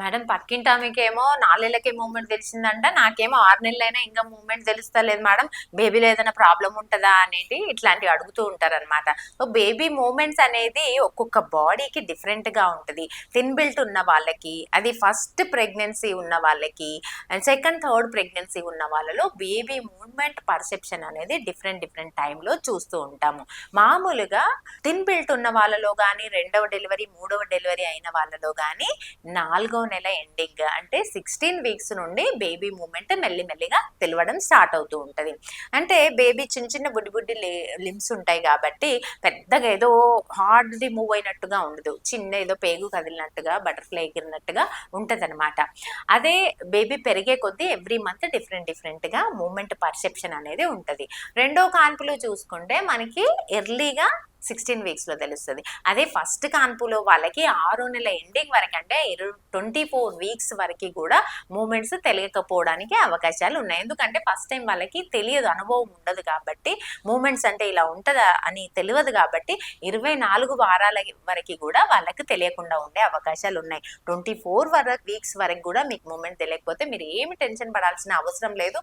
Madam పక్కింటి ఆమెకేమో నాలుగేళ్ళకే moment తెలిసిందంట నాకేమో ఆరు నెలలైనా ఇంకా మూమెంట్ తెలుస్తలేదు మేడం. బేబీలో ఏదైనా ప్రాబ్లం ఉంటుందా అనేది ఇట్లాంటివి అడుగుతూ ఉంటారన్నమాట. సో బేబీ మూమెంట్స్ అనేది ఒక్కొక్క బాడీకి డిఫరెంట్గా ఉంటుంది. థిన్ బిల్ట్ ఉన్న వాళ్ళకి అది ఫస్ట్ ప్రెగ్నెన్సీ ఉన్న వాళ్ళకి అండ్ సెకండ్ థర్డ్ ప్రెగ్నెన్సీ ఉన్న వాళ్ళలో బేబీ మూమెంట్ పర్సెప్షన్ అనేది డిఫరెంట్ డిఫరెంట్ టైంలో చూస్తూ ఉంటాము. మామూలుగా థిన్ బిల్ట్ ఉన్న వాళ్ళలో కానీ రెండవ డెలివరీ మూడవ డెలివరీ అయిన వాళ్ళలో కానీ నాలుగో నెల ఎండింగ్ అంటే సిక్స్టీన్ వీక్స్ నుండి బేబీ మూమెంట్ మెల్లిమెల్లిగా తెలవడం స్టార్ట్ అవుతూ ఉంటుంది. అంటే బేబీ చిన్న చిన్న బుడ్డి బుడ్డి లిమ్స్ ఉంటాయి కాబట్టి పెద్దగా ఏదో హార్డ్ది మూవ్ అయినట్టుగా ఉండదు. చిన్న ఏదో పేగు కదిలినట్టుగా బటర్ఫ్లై ఎగిరినట్టుగా ఉంటుంది అనమాట అదే బేబీ పెరిగే కొద్దీ ఎవ్రీ మంత్ డిఫరెంట్ డిఫరెంట్గా మూమెంట్ పర్సెప్షన్ అనేది ఉంటుంది. రెండో కాన్పులో చూసుకుంటే మనకి ఎర్లీగా సిక్స్టీన్ వీక్స్లో తెలుస్తుంది. అదే ఫస్ట్ కాన్పులో వాళ్ళకి ఆరో నెల ఎండింగ్ వరకు అంటే ట్వంటీ ఫోర్ వీక్స్ వరకు కూడా మూమెంట్స్ తెలియకపోవడానికి అవకాశాలు ఉన్నాయి. ఎందుకంటే ఫస్ట్ టైం వాళ్ళకి తెలియదు అనుభవం ఉండదు కాబట్టి మూమెంట్స్ అంటే ఇలా ఉంటుందా అని తెలియదు కాబట్టి ఇరవై నాలుగు వారాల వరకు కూడా వాళ్ళకి తెలియకుండా ఉండే అవకాశాలు ఉన్నాయి. ట్వంటీ ఫోర్ వరకు వీక్స్ వరకు కూడా మీకు మూమెంట్ తెలియకపోతే మీరు ఏమి టెన్షన్ పడాల్సిన అవసరం లేదు.